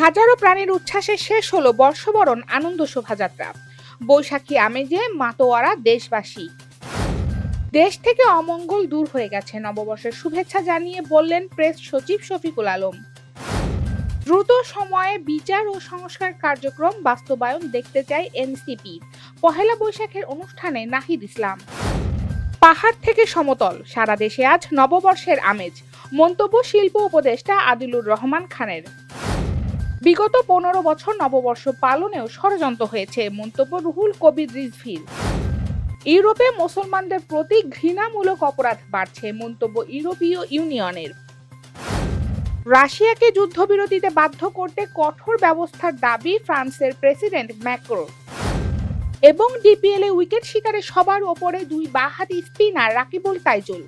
হাজারো প্রাণীর উচ্ছ্বাসে শেষ হলো বর্ষবরণ আনন্দ শোভাযাত্রা। বৈশাখী আমেজে মাতোয়ারা দেশবাসী। দেশ থেকে অমঙ্গল দূর হয়ে গেছে, নববর্ষের শুভেচ্ছা জানিয়ে বললেন প্রেস সচিব শফিকুল আলম। দ্রুত সময়ে বিচার ও সংস্কার কার্যক্রম বাস্তবায়ন দেখতে চায় এনসিপি। পহেলা বৈশাখের অনুষ্ঠানে নাহিদ ইসলাম। পাহাড় থেকে সমতল, সারা দেশে আজ নববর্ষের আমেজ। মন্তব্য শিল্প উপদেষ্টা আদিলুর রহমান খানের। বিগত পনেরো বছর নববর্ষ পালনেও ষড়যন্ত্র হয়েছে মন্তব্য রুহুল কবির রিজভির। ইউরোপে মুসলমানদের প্রতি ঘৃণামূলক অপরাধ বাড়ছে মন্তব্য ইউরোপীয় ইউনিয়নের। রাশিয়াকে যুদ্ধবিরতিতে বাধ্য করতে কঠোর ব্যবস্থার দাবি ফ্রান্সের প্রেসিডেন্ট ম্যাক্রো। এবং ডিপিএলে উইকেট শিকারে সবার ওপরে দুই বাহাতি স্পিনার রাকিবুল তাইজুল।